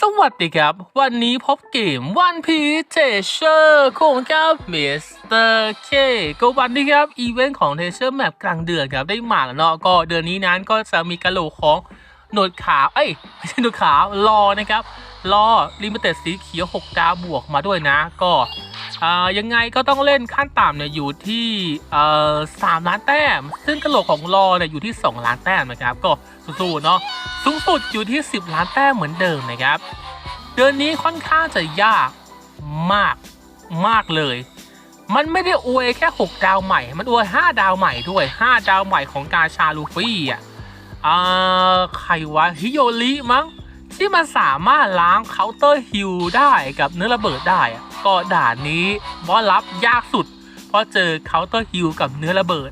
สวัสดีครับ วันนี้พบเกมวันพีเจเชอร์ของครับมิสเตอร์เคก็วันนี้ครับ อีเวนต์ของเทเชอร์แมปกลางเดือนครับ ได้มาแล้วเนาะก็เดือนนี้นั้นก็จะมีกระโหลกของหนวดขาวเอ้ยไม่ใช่หนวดขาวรอนะครับรอลิมิเต็ดสีเขียว 6 ดาวบวกมาด้วยนะ ก็อ่ายังไงก็ต้องเล่นขั้นต่ำเนี่ยอยู่ที่เออสามล้านแต้ม ซึ่งกระโหลกของรอเนี่ยอยู่ที่ 2 ล้านแต้มนะครับก็ สู้ๆเนาะสูงสุดอยู่ที่ 10 ล้านแต้มเหมือนเดิมนะครับ เดือนนี้ค่อนข้างจะยากมากมากเลย มันไม่ได้อวยแค่ 6 ดาวใหม่ มันอวย 5 ดาวใหม่ด้วย 5 ดาวใหม่ของกาชาลูฟี่อะอ่าใครวะฮิโยริมั้งที่มันสามารถล้างเคาน์เตอร์ฮิลได้กับเนื้อระเบิดได้ ก็ด่านนี้บอสลับยากสุด เพราะเจอเคาน์เตอร์ฮิลกับเนื้อระเบิด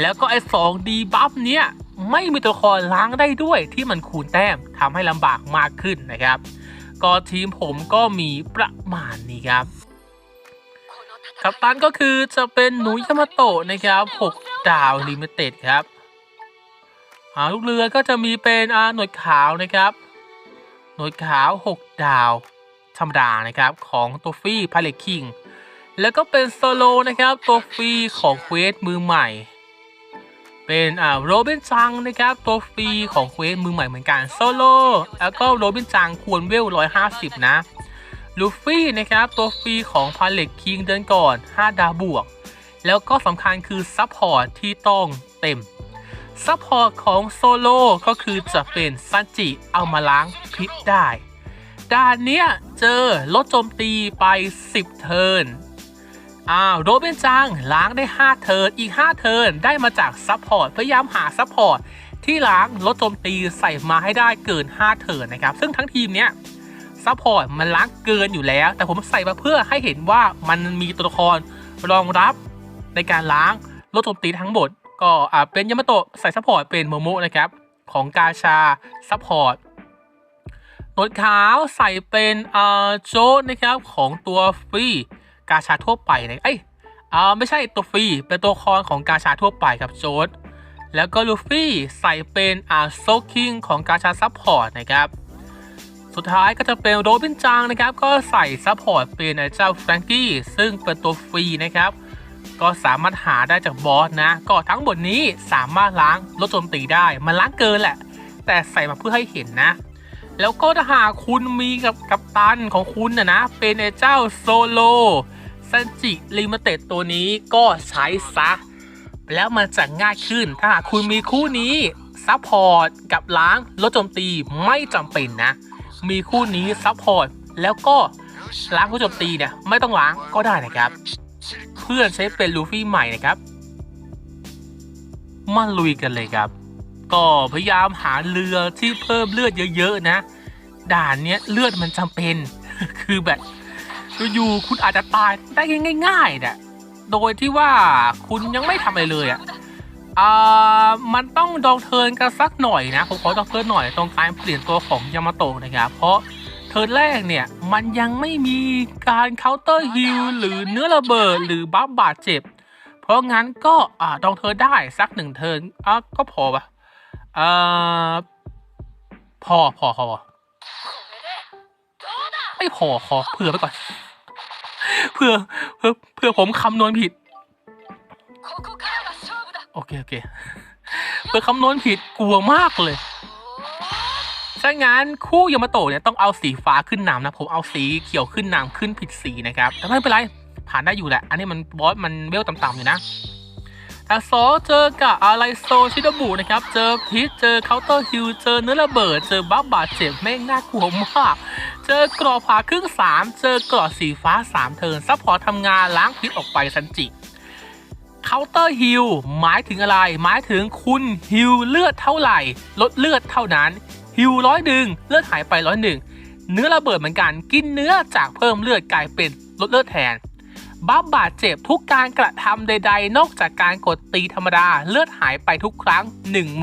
แล้วก็ไอ้สองดีบัฟเนี้ย ไม่มีตัวละครล้างได้ด้วยที่มันคูณแต้มทำให้ลำบากมากขึ้นนะครับ ก็ทีมผมก็มีประมาณนี้ครับกัปตันก็คือจะเป็นหนูยามาโตะนะครับ 6 ดาวลิมิเต็ดครับอาลูกเรือก็จะมีเป็นอาหนวดขาวนะครับ หนวดขาว 6 ดาวธรรมดานะครับของตัวฟี่พาเลคิงแล้วก็เป็นโซโลนะครับตัวฟรีของเควสมือใหม่ เป็นอ่าโรบินจังนะครับตัวฟรีของเควสมือใหม่เหมือนกันโซโลแล้วก็โรบินจังควรเวล 150 นะลูฟี่นะครับตัวฟรีของพาเล็กคิงเดือนก่อน 5 ดาวบวก แล้วก็สำคัญคือซัพพอร์ตที่ต้องเต็มซัพพอร์ตของโซโลก็คือจะเป็นซันจิเอามาล้างพิษได้ด่านเนี้ยเจอลดโจมตีไป 10 เทิร์น อ้าวโรเบนจังล้างได้ 5 เทิร์นอีก 5 เทิร์นได้มาจากซัพพอร์ตพยายามหาซัพพอร์ตที่ล้างลดโจมตีใส่มาให้ได้เกิน 5 เทิร์นนะครับ ซึ่งทั้งทีมเนี้ยซัพพอร์ตมันล้างเกินอยู่แล้ว แต่ผมใส่มาเพื่อให้เห็นว่ามันมีตัวละครรองรับในการล้างลดโจมตีทั้งหมด ก็อ่าเป็นยามาโตะใส่ซัพพอร์ตเป็นโมโมะนะครับของกาชาซัพพอร์ตหนวดขาวใส่เป็นอ่อโจนะครับของตัวฟรี กาชาทั่วไปนะเอ้ยอ่าไม่ใช่ตัวฟรีเป็นตัวละครของกาชาทั่วไปครับโจดแล้วก็ลูฟี่ใส่เป็นอ่าโซคิงของกาชาซัพพอร์ตนะครับสุดท้ายก็จะเป็นโรบินจังนะครับ ก็ใส่ซัพพอร์ตเป็นไอ้เจ้าแฟรงกี้ซึ่งเป็นตัวฟรีนะครับ ก็สามารถหาได้จากบอสนะ ก็ทั้งหมดนี้สามารถล้างลดโจมตีได้มันล้างเกินแหละ แต่ใส่มาเพื่อให้เห็นนะ แล้วก็ถ้าหากคุณมีกับกัปตันของคุณนะนะ เป็นไอ้เจ้าโซโล ซันจิลิมิเต็ดตัวนี้ก็ใช้ซะ แล้วมันจะง่ายขึ้น ถ้าหากคุณมีคู่นี้ซัพพอร์ตกับล้างลดโจมตีไม่จำเป็นนะ มีคู่นี้ซัพพอร์ตแล้วก็ล้างลดโจมตีเนี่ยไม่ต้องล้างก็ได้นะครับ เพื่อนใช้เป็นลูฟี่ใหม่นะครับมาลุยกันเลยครับ ก็พยายามหาเรือที่เพิ่มเลือดเยอะๆนะ ด่านเนี้ยเลือดมันจำเป็น คือแบบ อยู่ๆคุณอาจจะตายได้ง่ายๆเนี่ยโดยที่ว่าคุณยังไม่ทำอะไรเลยอะ่ะอ่ามันต้องดองเทิร์นกันสักหน่อยนะผมขอดองเทิร์นหน่อยตรงการเปลี่ยนตัวของยามาโตะนะครับเพราะเทิร์นแรกเนี่ยมันยังไม่มีการเคาน์เตอร์ฮิลหรือเนื้อระเบิดหรือบัฟบาดเจ็บ เพราะงั้นก็อ่าดองเทิร์นได้สักหนึ่งเทิร์นอะก็พอปะเอ่อพอพอพอไม่พอขอเผื่อไปก่อน เผื่อเผื่อเผื่อผมคำนวณผิด โอเค โอเคเผื่อคำนวณผิดกลัวมากเลยถ้างั้นคู่ยามาโตะเนี่ยต้องเอาสีฟ้าขึ้นนำนะ ผมเอาสีเขียวขึ้นนำขึ้นผิดสีนะครับ แต่ไม่เป็นไร ผ่านได้อยู่แหละ อันนี้มันบอสมันเวลต่ำๆอยู่นะแต่สอเจอกับอะไรโซชิดบุนะครับ เจอพิษเจอเคาน์เตอร์ฮิลเจอเนื้อระเบิด เจอบัฟบาดเจ็บแม่งน่ากลัวมาก เจอกรอบผ่าครึ่งสามเจอกรอบสีฟ้าสามเทิร์นซัพพอร์ตทำงานล้างพิษออกไปสันจิเคาน์เตอร์ฮิลหมายถึงอะไร หมายถึงคุณฮิลเลือดเท่าไหร่ ลดเลือดเท่านั้นฮิลร้อยหนึ่งเลือดหายไปร้อยหนึ่งเนื้อระเบิดเหมือนกันกินเนื้อจากเพิ่มเลือดกลายเป็นลดเลือดแทนบัฟบาดเจ็บทุกการกระทำใด ๆ นอกจากการกดตีธรรมดาเลือดหายไปทุกครั้ง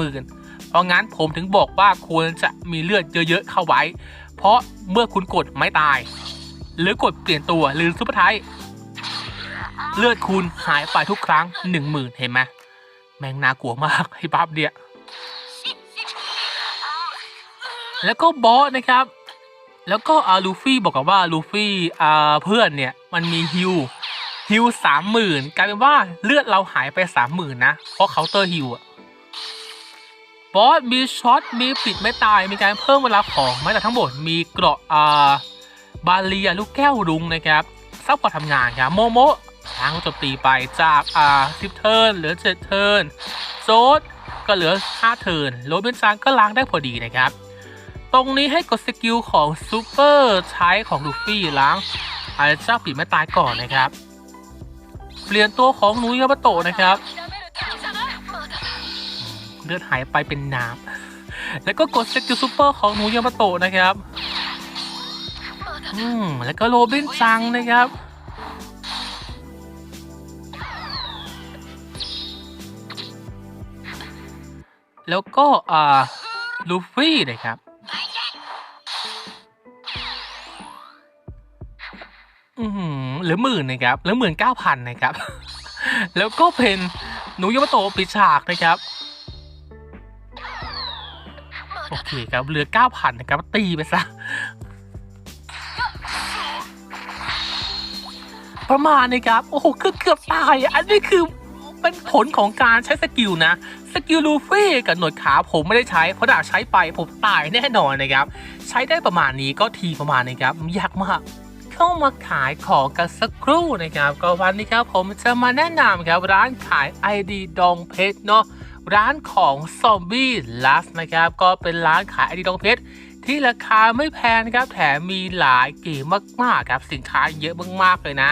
10,000 เพราะงั้นผมถึงบอกว่าควรจะมีเลือดเยอะๆเข้าไว้ เพราะเมื่อคุณกดไม่ตาย หรือกดเปลี่ยนตัวหรือซุปเปอร์ไทยเลือดคุณหายไปทุกครั้ง10,000เห็นไหมแม่งน่ากลัวมากไอ้บัฟเนี่ยแล้วก็บอสนะครับ แล้วก็อาลูฟี่บอกกับว่าลูฟี่อ่าเพื่อนเนี่ยมันมีฮิวฮิวสามหมื่นกลายเป็นว่าเลือดเราหายไปสามหมื่นนะ เพราะเคาน์เตอร์ฮิวอะ บอสมีช็อตมีปิดไม่ตายมีการเพิ่มเวลาของไม่แต่ทั้งหมดมีเกราะอ่าบาเลียลูกแก้วรุงนะครับซับพอร์ตทำงานครับโมโมล้างจมตีไปจากอ่าสิบเทิร์นเหลือเจ็ดเทิร์นโซดก็เหลือห้าเทิร์นโรบินซังก็ล้างได้พอดีนะครับ ตรงนี้ให้กดสกิลของซูเปอร์ใช้ของลูฟี่ล้างอาเจ้าปีไม่ตายก่อนนะครับ เปลี่ยนตัวของหนูยาบะโตะนะครับ เลือดหายไปเป็นน้ำแล้วก็กดสกิลซูเปอร์ของหนูยาบะโตะนะครับอืมแล้วก็โรบินจังนะครับแล้วก็อ่าลูฟี่นะครับ อือหือเหลือหมื่นนะครับหลือหมื่นเก้าพันนะครับ แล้วก็เป็นหนูยามาโตะปิดฉากนะครับ โอเคครับเหลือเก้าพันนะครับ ตีไปซะ ประมาณนี้ครับ โอ้โหคือเกือบตาย อันนี้คือเป็นผลของการใช้สกิลนะ สกิลลูฟี่กับหนวดขาผมไม่ได้ใช้ เพราะถ้าใช้ไปผมตายแน่นอนนะครับ ใช้ได้ประมาณนี้ก็ทีประมาณนี้ครับยากมากเข้ามาขายของกันสักครู่นะครับ ก็วันนี้ครับผมจะมาแนะนำครับร้านขาย ID ดองเพชรเนาะ ร้านของซอมบี้ลัสนะครับ ก็เป็นร้านขาย ID ดองเพชรที่ราคาไม่แพงครับ แถมมีหลายเกมมาก ๆ ครับ สินค้าเยอะมาก ๆ เลยนะ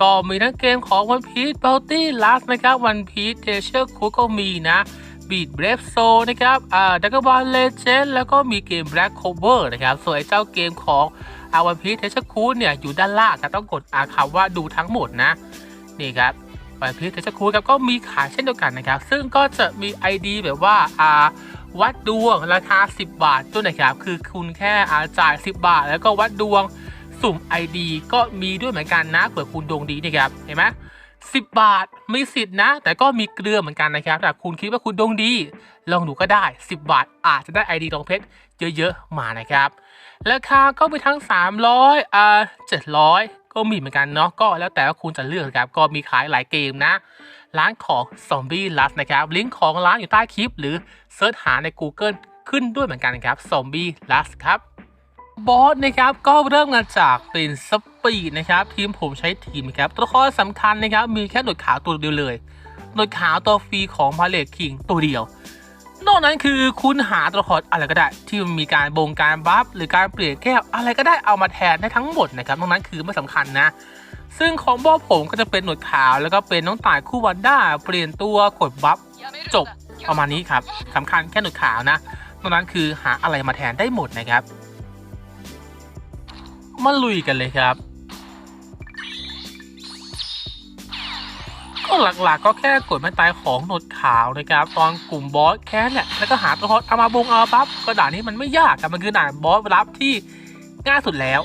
ก็มีทั้งเกมของ One Piece Bounty Last นะครับ One Piece Treasure Cruise ก็มีนะ Beat Brave Soul นะครับอ่า Dragon Ball Legend แล้วก็มีเกม Black Clover นะครับ ส่วนไอ้เจ้าเกมของอาวันพีเทชอร์คูเนี่ย อยู่ด้านล่างครับต้องกดอาคำว่าดูทั้งหมดนะ นี่ครับ วันพีเทชคูดครับก็มีขายเช่นเดียวกันนะครับ ซึ่งก็จะมี ID แบบว่าอ่าวัดดวงราคา 10 บาทด้วยนะครับ คือคุณแค่อาจ่าย 10 บาท แล้วก็วัดดวงสุ่ม ID ก็มีด้วยเหมือนกันนะเผื่อคุณดวงดีนะครับเห็นไหม10บาทมีสิทธิ์นะ แต่ก็มีเกลือเหมือนกันนะครับแต่คุณคิดว่าคุณดวงดี ลองดูก็ได้ 10 บาท อาจจะได้ ID ทองเพชรเยอะๆมานะครับ ราคาก็มีทั้ง 300อ่า700 ก็มีเหมือนกันเนาะก็แล้วแต่ว่าคุณจะเลือกครับก็มีขายหลายเกมนะ ร้านของ Zombie Lust นะครับลิงก์ของร้านอยู่ใต้คลิป หรือเซิร์ชหาใน Google ขึ้นด้วยเหมือนกันครับ Zombie Lust ครับบอสนะครับก็เริ่มมาจากเป็นสปีดนะครับ ทีมผมใช้ทีมครับตัวละครสำคัญนะครับ มีแค่หนวดขาวตัวเดียวเลยหนวดขาวตัวฟรีของพาเลตคิงตัวเดียว นอกนั้นคือคุณหาตัวละครอะไรก็ได้ ที่มีการบงการบัฟหรือการเปลี่ยนแก้วอะไรก็ได้เอามาแทนได้ทั้งหมดนะครับนอกนั้นคือไม่สำคัญนะ ซึ่งของบอผมก็จะเป็นหนวดขาวแล้วก็เป็นน้องต่ายคู่วันด้าเปลี่ยนตัวกดบัฟจบประมาณนี้ครับสำคัญแค่หนวดขาวนะนอกนั้นคือหาอะไรมาแทนได้หมดนะครับมาลุยกันเลยครับ หลักๆ ก็แค่กดไม่ตายของหนวดขาวนะครับ ตอนกลุ่มบอสแค่เนแหละแล้วก็หาตัวละครเอามาบงเอาปั๊บก็ด่านนี้มันไม่ยากครับมันคือด่านบอสรับที่ง่ายสุดแล้ว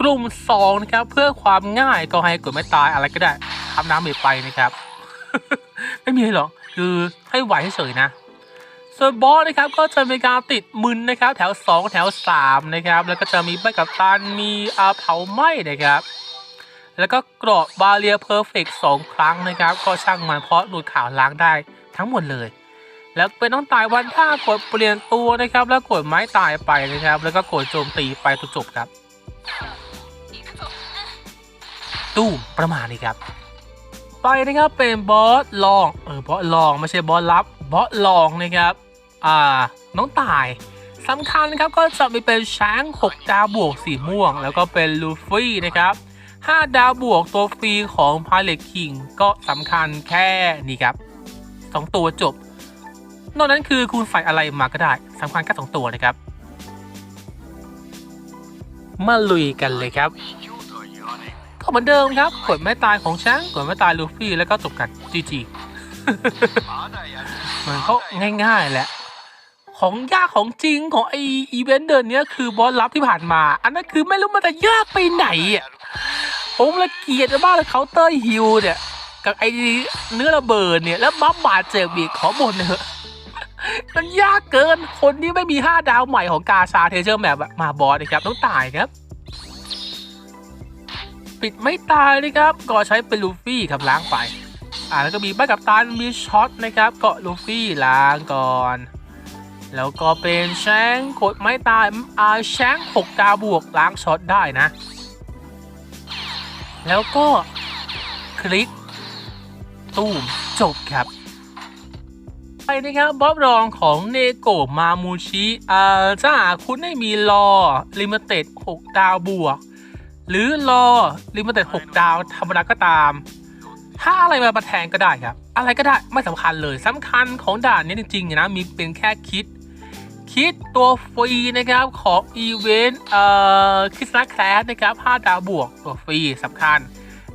กลุ่มสองนะครับเพื่อความง่ายก็ให้กดไม่ตายอะไรก็ได้ทำน้ำเมไปนะครับ ไม่มีหรอกคือให้ไหวเฉยๆนะส่วนบอสนะครับก็จะมีการติดมึนนะครับ แถว 2 แถว 3 นะครับ แล้วก็จะมีใบกับตันมีอาเผาไหม้นะครับ แล้วก็เกราะบาเรียเพอร์เฟกสองครั้งนะครับ ก็ช่างมันเพราะดูดข่าวล้างได้ทั้งหมดเลย แล้วเป็นต้องตายวันท่ากดเปลี่ยนตัวนะครับ แล้วกดไม้ตายไปนะครับ แล้วก็กดโจมตีไปจนจบครับ ตู้มประมาณนี้ครับไปนะครับเป็นบอสลองเออบอสลองไม่ใช่บอสลับบอสลองนะครับอ่าน้องตายสำคัญนะครับก็จะมีเป็นช้าง6ดาวบวกสีม่วง แล้วก็เป็นลูฟี่นะครับ 5 ดาวบวกตัวฟรีของพาเลตคิงก็สำคัญแค่นี้ครับ 2 ตัวจบ นอกนั้นคือคุณใส่อะไรมาก็ได้สำคัญแค่2ตัวนะครับ มาลุยกันเลยครับ ก็เหมือนเดิมครับกดไม่ตายของช้างกดไม่ตายลูฟี่แล้วก็จบกันจีจีมันก็ง่ายๆแหละของยากของจริงของไออีเวนต์เดินเนี้ยคือบอสลับที่ผ่านมา อันนั้นคือไม่รู้มันจะยากไปไหนอะ ผมละเกียดมากเลยเคาน์เตอร์ฮิลเนี่ย กับไอ้เนื้อระเบิดเนี่ย แล้วบัฟบาดเจ็บบีกขอบ่นเถอะมันยากเกินคนที่ไม่มี 5 ดาวใหม่ของกาชาเทเจอร์แมปมาบอสนะครับต้องตายครับ ปิดไม่ตายนะครับ ก็ใช้เป็นลูฟี่ครับล้างไป อ่าแล้วก็มีใบกับตันมีช็อตนะครับก็ลูฟี่ล้างก่อน แล้วก็เป็นแชงกดไม่ตายอ่าแชงหกดาวบวกล้างช็อตได้นะ แล้วก็คลิกตูมจบครับไปนะครับบ๊อบรองของเนโกะมามูชิอ่าถ้าหาคุณไม่มีรอลิมิเต็ด6 ดาวบวก หรือรอลิมิเต็ด6 ดาวธรรมดาก็ตาม ถ้าอะไรมาประแทนก็ได้ครับ อะไรก็ได้ไม่สำคัญเลยสำคัญของด่านนี้จริงๆนะมีเป็นแค่คิด คิดตัวฟรีนะครับของอีเวนต์เอ่อคริสต์แคลสนะครับ5ดาวบวกตัวฟรีสำคัญ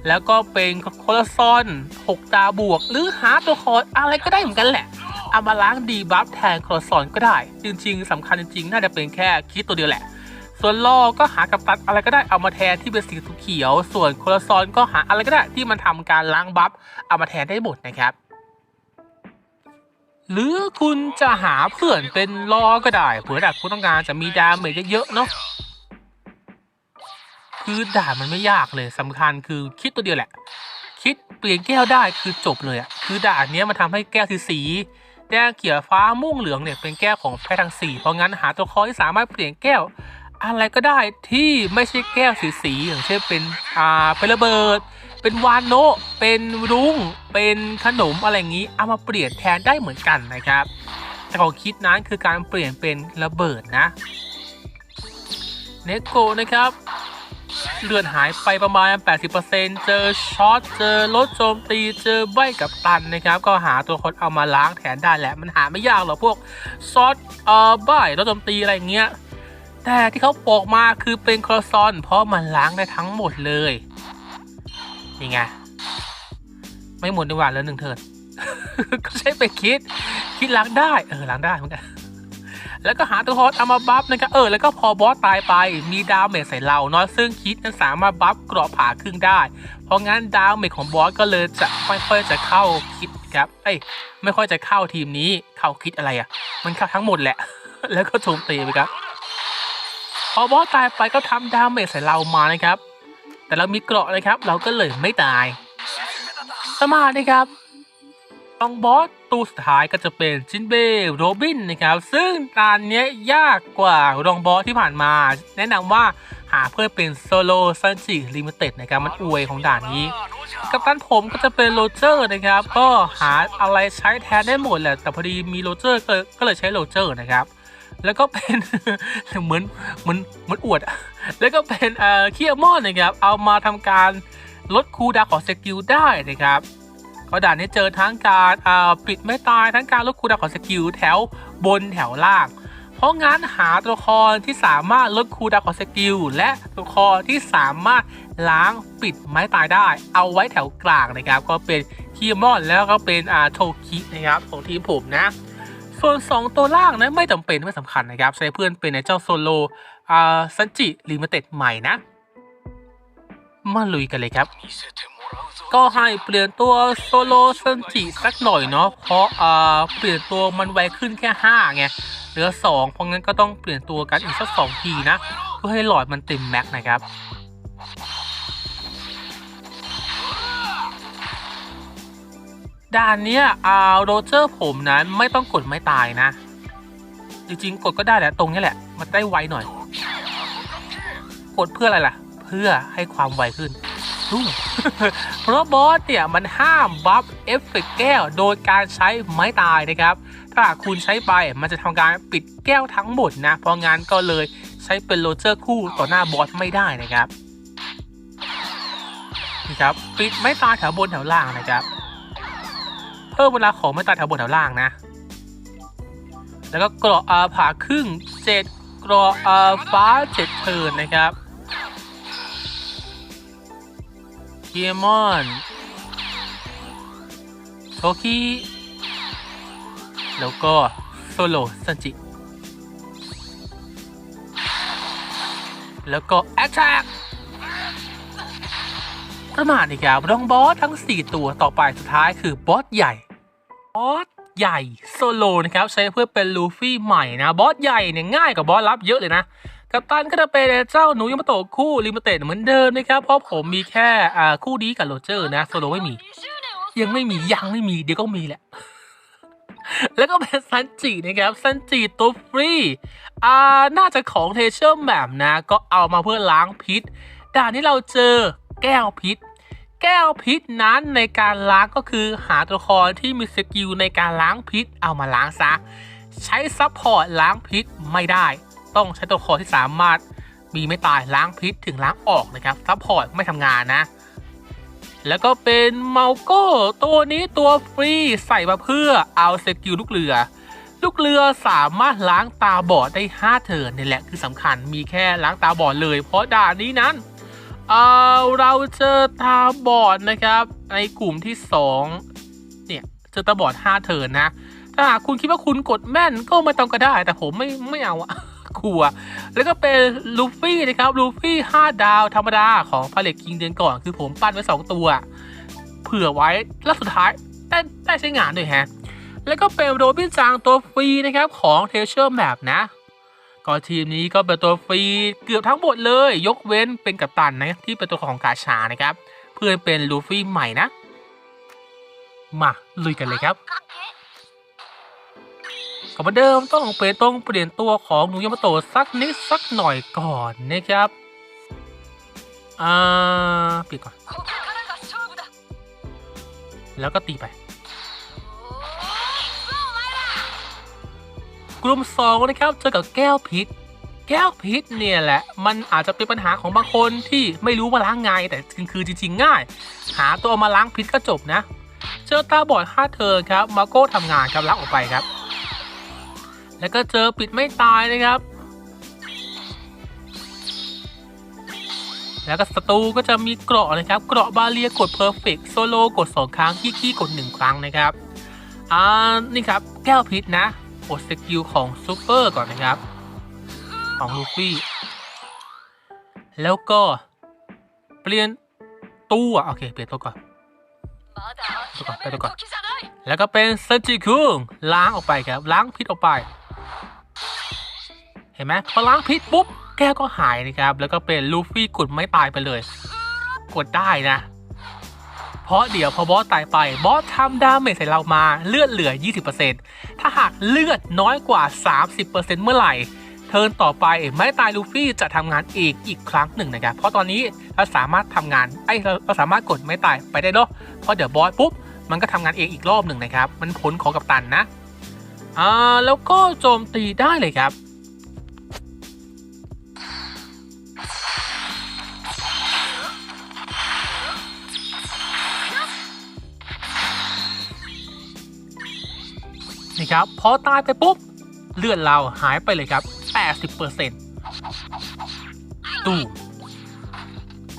แล้วก็เป็นโคลาซอน 6 ดาวบวก หรือหาตัวคอร์อะไรก็ได้เหมือนกันแหละเอามาล้างดีบัฟแทนโคลาซอนก็ได้ จริง ๆสำคัญจริงๆ น่าจะเป็นแค่คิดตัวเดียวแหละ ส่วนล่อก็หากับตัดอะไรก็ได้เอามาแทนที่เป็นสีเขียว ส่วนโคลาซอนก็หาอะไรก็ได้ที่มันทำการล้างบัฟเอามาแทนได้หมดนะครับ หรือคุณจะหาเพื่อนเป็นลอก็ได้เผื่อดักคุณต้องการจะมีดาเมจเยอะๆเนาะคือด่ามันไม่ยากเลยสำคัญคือคิดตัวเดียวแหละ คิดเปลี่ยนแก้วได้คือจบเลยอะคือด่านเนี้ยมันทำให้แก้วสีสีแดงเขียวฟ้าม่วงเหลืองเนี่ยเป็นแก้วของแพทย์ทั้งสี่เพราะงั้นหาตัวคอที่สามารถเปลี่ยนแก้ว อะไรก็ได้ที่ไม่ใช่แก้วสีสีอย่างเช่นเป็นอ่าเป็นระเบิด เป็นวานโนะเป็นรุ้ง เป็นขนมอะไรอย่างนี้ เอามาเปลี่ยนแทนได้เหมือนกันนะครับ แต่ของคิดนั้นคือการเปลี่ยนเป็นระเบิดนะ เนโกนะครับเลือดหายไปประมาณ 80%เจอช็อต เจอรถโจมตี เจอใบกับตันนะครับ ก็หาตัวคนเอามาล้างแทนได้แหละ มันหาไม่ยากหรอกพวกช็อต เอ่อใบรถโจมตีอะไรอย่างเงี้ย แต่ที่เขาบอกมาคือเป็นครอซอน เพราะมันล้างได้ทั้งหมดเลย นี่ไง ไม่หมดดีกว่าแล้วหนึ่งเทิร์นก็ใช้ไปคิด คิดล้างได้ เออล้างได้เหมือนกันแล้วก็หาตัวฮอตเอามาบัฟนะครับเออแล้วก็พอบอสตายไปมีดาวเมจใส่เราเนาะซึ่งคิดนั้นสามารถบัฟเกราะผ่าครึ่งได้ เพราะงั้นดาวเมจของบอสก็เลยจะไม่ค่อยจะเข้าคิดครับเอ้ยไม่ค่อยจะเข้าทีมนี้เข้าคิดอะไรอะ่ะ มันเข้าทั้งหมดแหละ แล้วก็โจมตีไปครับพอบอสตายไปก็ทำดาวเมจใส่เรามานะครับ แต่เรามีเกราะนะครับ เราก็เลยไม่ตายต่อมานะครับรองบอสตัวสุดท้ายก็จะเป็นจินเบย์โรบินนะครับ ซึ่งตานนี้ยากกว่ารองบอสที่ผ่านมา แนะนำว่าหาเพื่อเป็นโซโลซันจิลิมิเต็ดนะครับ มันอวยของด่านนี้ กัปตันผมก็จะเป็นโรเจอร์นะครับ ก็หาอะไรใช้แทนได้หมดแหละ แต่พอดีมีโรเจอร์ก็เลยก็เลยใช้โรเจอร์นะครับ แล้วก็เป็นเหมือนเหมือนเหมือนอวดแล้วก็เป็นเอ่อเคียมอนนะครับ เอามาทำการลดคูดาของสกิลได้นะครับก็ด่านนี้เจอทั้งการเอ่าปิดไม่ตายทั้งการลดคูดาของสกิลแถวบนแถวล่าง เพราะงั้นหาตัวละครที่สามารถลดคูดาของสกิลและตัวละครที่สามารถล้างปิดไม้ตายได้ เอาไว้แถวกลางนะครับ ก็เป็นคีมอนแล้วก็เป็นอ่าโทคินะครับของทีมผมนะส่วน 2 ตัวล่างนะไม่จำเป็นไม่สำคัญนะครับใช้เพื่อนเป็นในเจ้าโซโล ซันจิลิมิเต็ดใหม่นะ มาลุยกันเลยครับ ก็ให้เปลี่ยนตัวโซโลซันจิสักหน่อยเนาะเพราะอ่าเปลี่ยนตัวมันไวขึ้นแค่5ไงเหลือ 2 เพราะงั้นก็ต้องเปลี่ยนตัวกันอีกสักสองทีนะ เพื่อให้หลอดมันเต็มแม็กซ์นะครับด่านเนี้ยอ่าโรเจอร์ผมนั้นไม่ต้องกดไม่ตายนะ จริงๆ กดก็ได้แหละตรงนี้แหละ มันได้ไวหน่อย กดเพื่ออะไรล่ะ เพื่อให้ความไวขึ้นเพราะบอสเนี่ยมันห้ามบัฟเอฟเฟกต์แก้ว โดยการใช้ไม้ตายนะครับ ถ้าคุณใช้ไปมันจะทำการปิดแก้วทั้งหมดนะ เพราะงั้นก็เลยใช้เป็นโรเจอร์คู่ต่อหน้าบอสไม่ได้นะครับนี่ครับปิดไม้ตายแถวบนแถวล่างนะครับ เพิ่มเวลาของไม่ตายแถวบนแถวล่างนะ แล้วก็เกราะอาผ่าครึ่งเจ็ดเกราะอาฟ้าเจ็ดเทินนะครับ เกียมอนโทคิแล้วก็โซโลซันจิ แล้วก็ แอคแท็กประมาณนี้ครับรองบอสทั้ง 4 ตัวต่อไปสุดท้ายคือบอสใหญ่ บอสใหญ่โซโลนะครับ ใช้เพื่อเป็นลูฟี่ใหม่นะ บอสใหญ่เนี่ยง่ายกว่าบอสลับเยอะเลยนะ กัปตันก็จะเป็นเจ้าหนูยมโตคู่ลิมิเต็ดเหมือนเดิมนะครับเพราะผมมีแค่อ่าคู่ดีกับโรเจอร์นะโซโลไม่มี ยังไม่มียังไม่มีเดี๋ยวก็มีแหละแล้วก็เป็นซันจินะครับซันจิตัวฟรีอ่าน่าจะของเทเชอร์แบบนะ ก็เอามาเพื่อล้างพิษด่านที่เราเจอแก้วพิษ แก้วพิษนั้นในการล้างก็คือหาตัวละครที่มีสกิลในการล้างพิษเอามาล้างซะ ใช้ซัพพอร์ตล้างพิษไม่ได้ ต้องใช้ตัวละครที่สามารถมีไม่ตายล้างพิษถึงล้างออกนะครับซัพพอร์ตไม่ทำงานนะ แล้วก็เป็นเมาโก้ตัวนี้ตัวฟรีใส่มาเพื่อเอาสกิลลูกเรือ ลูกเรือสามารถล้างตาบอดได้ 5 เทิร์นนี่แหละคือสำคัญมีแค่ล้างตาบอดเลย เพราะด่านนี้นั้นเออเราเจอตาบอดนะครับ ในกลุ่มที่ 2 เนี่ยเจอตาบอด 5 เทิร์นนะ ถ้าหากคุณคิดว่าคุณกดแม่นก็ไม่ต้องก็ได้ แต่ผมไม่ไม่เอาอะ กลัว แล้วก็เป็นลูฟี่นะครับลูฟี่5ดาวธรรมดาของพาเลตคิงเดือนก่อน คือผมปั้นไว้ 2 ตัว เผื่อไว้แล้วสุดท้ายได้ได้ใช้งานด้วยฮะ แล้วก็เป็นโรบินจางตัวฟรีนะครับของเทเชอร์แมปนะก็ทีมนี้ก็เป็นตัวฟรีเกือบทั้งหมดเลย ยกเว้นเป็นกัปตันนะที่เป็นตัวของกาชานะครับ เพื่อเป็นลูฟี่ใหม่นะ มาลุยกันเลยครับ ก็เหมือนเดิมต้องเป็นต้องเปลี่ยนตัวของหนูยามาโตะสักนิดสักหน่อยก่อนนะครับ อ่าปิดก่อน แล้วก็ตีไป กลุ่มสองนะครับเจอกับแก้วพิษแก้วพิษเนี่ยแหละ มันอาจจะเป็นปัญหาของบางคนที่ไม่รู้ว่าล้างไงแต่คือจริง ๆ ง่าย หาตัวมาล้างพิษก็จบนะ เจอตาบอดห้าเธอครับมาโก้ทำงานครับล้างออกไปครับ แล้วก็เจอปิดไม่ตายนะครับ แล้วก็ศัตรูก็จะมีเกราะนะครับ เกราะบาเลียกดเพอร์เฟกโซโลกด 2 ครั้งกี้กี้กด 1 ครั้งนะครับอ่านี่ครับแก้วพิษนะกดสกิลของซูเปอร์ก่อนนะครับ ของลูฟี่ แล้วก็เปลี่ยนตัวโอเคเปลี่ยนตัวก่อนไปตู้ก่อนแล้วก็เป็นเซจิคุงล้างออกไปครับล้างพิษออกไป ห็นไหมพอล้างพิษปุ๊บแก้วก็หายนะครับ แล้วก็เป็นลูฟี่กดไม่ตายไปเลย กดได้นะ เพราะเดี๋ยวพอบอสตายไปบอสทำดาเมจใส่เรามาเลือดเหลือ 20%ถ้าหากเลือดน้อยกว่า 30%เมื่อไหร่เทิร์นต่อไปไม้ตายลูฟี่จะทำงานเองอีกครั้งหนึ่งนะครับ เพราะตอนนี้เราสามารถทำงานไอ้เราเราสามารถกดไม้ตายไปได้เนาะเพราะเดี๋ยวบอสปุ๊บมันก็ทำงานเองอีกรอบหนึ่งนะครับ มันผลของกัปตันนะอ่าแล้วก็โจมตีได้เลยครับ ครับ พอตายไปปุ๊บ เลือดเราหายไปเลยครับ 80%ตูม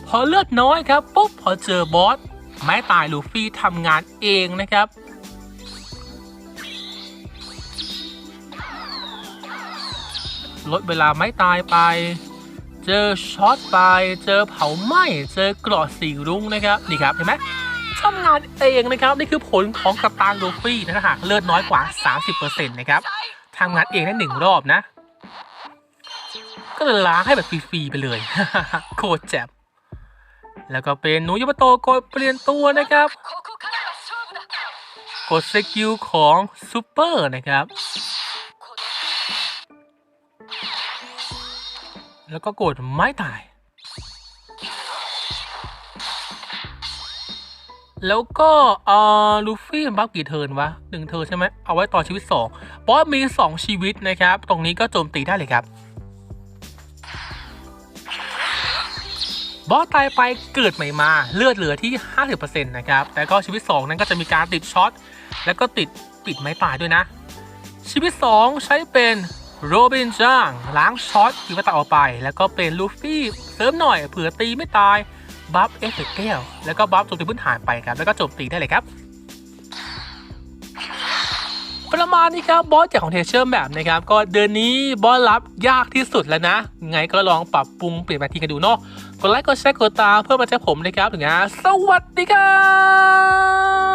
พอเลือดน้อยครับปุ๊บพอเจอบอสไม้ตายลูฟี่ทำงานเองนะครับ ลดเวลาไม้ตายไป เจอช็อตไป เจอเผาไหม้ เจอกรอดสีรุ้งนะครับ นี่ครับ เห็นไหม ทำงานเองนะครับนี่คือผลของกัปตันลูฟี่นะถ้าหากเลือดน้อยกว่า 30%นะครับทำงานเองได้หนึ่งรอบนะ ก็เลยล้างให้แบบฟรีๆไปเลยโคตรแจ่มแล้วก็เป็นหนูยมโตกดเปลี่ยนตัวนะครับ กดสกิลของซูเปอร์นะครับ แล้วก็กดไม้ตาย แล้วก็เอ่อลูฟี่บัฟกี่เทิร์นวะหนึ่งเทิร์นใช่ไหมเอาไว้ต่อชีวิตสองบอสมีสองชีวิตนะครับ ตรงนี้ก็โจมตีได้เลยครับ บอสตายไปเกิดใหม่มาเลือดเหลือที่ 50%นะครับ แต่ก็ชีวิต 2 นั้นก็จะมีการติดช็อต แล้วก็ติดปิดไม้ตายด้วยนะ ชีวิต 2 ใช้เป็นโรบินจ้างล้างช็อตกีวัตาออกไป แล้วก็เป็นลูฟี่เสริมหน่อยเผื่อตีไม่ตาย บัฟเอฟเฟกแก้วแล้วก็บัฟโจมตีพื้นฐานไปครับ แล้วก็โจมตีได้เลยครับ ประมาณนี้ครับบอสจากของเทเชอร์แบบนะครับ ก็เดือนนี้บอสรับยากที่สุดแล้วนะ ไงก็ลองปรับปรุงเปลี่ยนแปลงทีกันดูเนาะกดไลค์กดแชร์กดตามเพื่อมาแจ้งผมนะครับถึงนะสวัสดีครับ